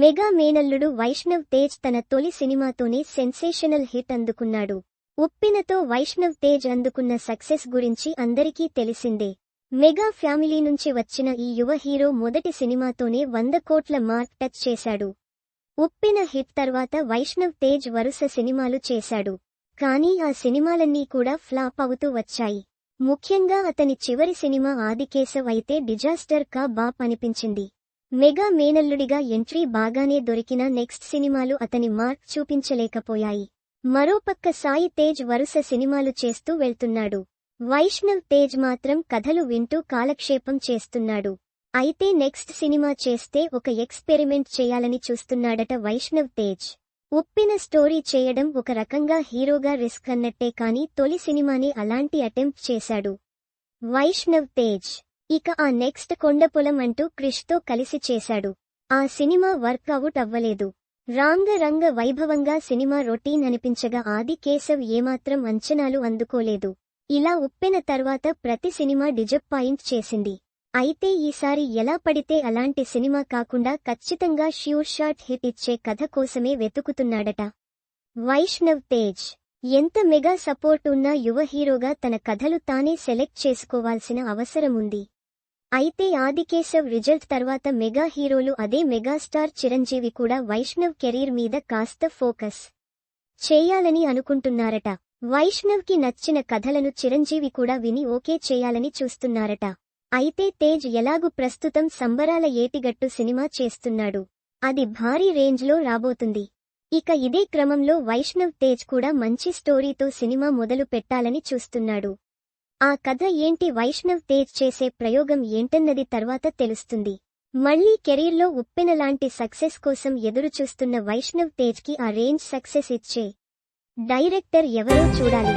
Mega మేనల్లుడు వైష్ణవ్ తేజ్ తన తొలి సినిమాతోనే సెన్సేషనల్ హిట్ అందుకున్నాడు. ఉప్పినతో వైష్ణవ్ తేజ్ అందుకున్న సక్సెస్ గురించి అందరికీ తెలిసిందే. మెగా ఫ్యామిలీ నుంచి వచ్చిన ఈ యువ హీరో మొదటి సినిమాతోనే వంద కోట్ల మార్క్ టచ్ చేశాడు. ఉప్పిన హిట్ తర్వాత వైష్ణవ్ తేజ్ వరుస సినిమాలు చేశాడు. కానీ ఆ సినిమాలన్నీ కూడా ఫ్లాప్ అవుతూ వచ్చాయి. ముఖ్యంగా అతని చివరి సినిమా ఆదికేశవ్ అయితే డిజాస్టర్ కా బాప్ అనిపించింది. మెగా మేనల్లుడిగా ఎంట్రీ బాగానే దొరికిన నెక్స్ట్ సినిమాలు అతని మార్క్ చూపించలేకపోయాయి. మరోపక్క సాయి తేజ్ వరుస సినిమాలు చేస్తూ వెళ్తున్నాడు. వైష్ణవ్ తేజ్ మాత్రం కథలు వింటూ కాలక్షేపం చేస్తున్నాడు. అయితే నెక్స్ట్ సినిమా చేస్తే ఒక ఎక్స్పెరిమెంట్ చేయాలని చూస్తున్నాడట వైష్ణవ్ తేజ్. ఉప్పిన స్టోరీ చేయడం ఒక రకంగా హీరోగా రిస్క్ అన్నట్టే కానీ తొలి సినిమాని అలాంటి అటెంప్ట్ చేశాడు. వైష్ణవ్ తేజ్ ఇక ఆ నెక్స్ట్ కొండపొలం అంటూ క్రిష్తో కలిసి చేశాడు. ఆ సినిమా వర్కౌట్ అవ్వలేదు. రాంగ రంగ వైభవంగా సినిమా రొటీన్ అనిపించగా ఆది కేశవ్ ఏమాత్రం అంచనాలు అందుకోలేదు. ఇలా ఉప్పెన తర్వాత ప్రతి సినిమా డిజప్పాయింట్ చేసింది. అయితే ఈసారి ఎలా పడితే అలాంటి సినిమా కాకుండా ఖచ్చితంగా ష్యూర్ షాట్ హిట్ ఇచ్చే కథ కోసమే వెతుకుతున్నాడట. వైష్ణవ్ తేజ్. ఎంత మెగా సపోర్ట్ ఉన్నా యువ హీరోగా తన కథలు తానే సెలెక్ట్ చేసుకోవాల్సిన అవసరముంది. అయితే ఆదికేశవ్ రిజల్ట్ తర్వాత మెగా హీరోలు అదే మెగాస్టార్ చిరంజీవి కూడా వైష్ణవ్ కెరీర్ మీద కాస్త ఫోకస్ చేయాలని అనుకుంటున్నారట. వైష్ణవ్కి నచ్చిన కథలను చిరంజీవి కూడా విని ఓకే చేయాలని చూస్తున్నారట. అయితే తేజ్ ఎలాగు ప్రస్తుతం సంబరాల ఏటిగట్టు సినిమా చేస్తున్నాడు. అది భారీ రేంజ్లో రాబోతుంది. ఇక ఇదే క్రమంలో వైష్ణవ్ తేజ్ కూడా మంచి స్టోరీతో సినిమా మొదలు పెట్టాలని చూస్తున్నాడు. ఆ కథ ఏంటి వైష్ణవ్ తేజ్ చేసే ప్రయోగం ఏంటన్నది తర్వాత తెలుస్తుంది. మళ్ళీ కెరీర్లో ఉప్పెనలాంటి సక్సెస్ కోసం ఎదురుచూస్తున్న వైష్ణవ్ తేజ్కి ఆ రేంజ్ సక్సెస్ ఇచ్చే డైరెక్టర్ ఎవరో చూడాలి.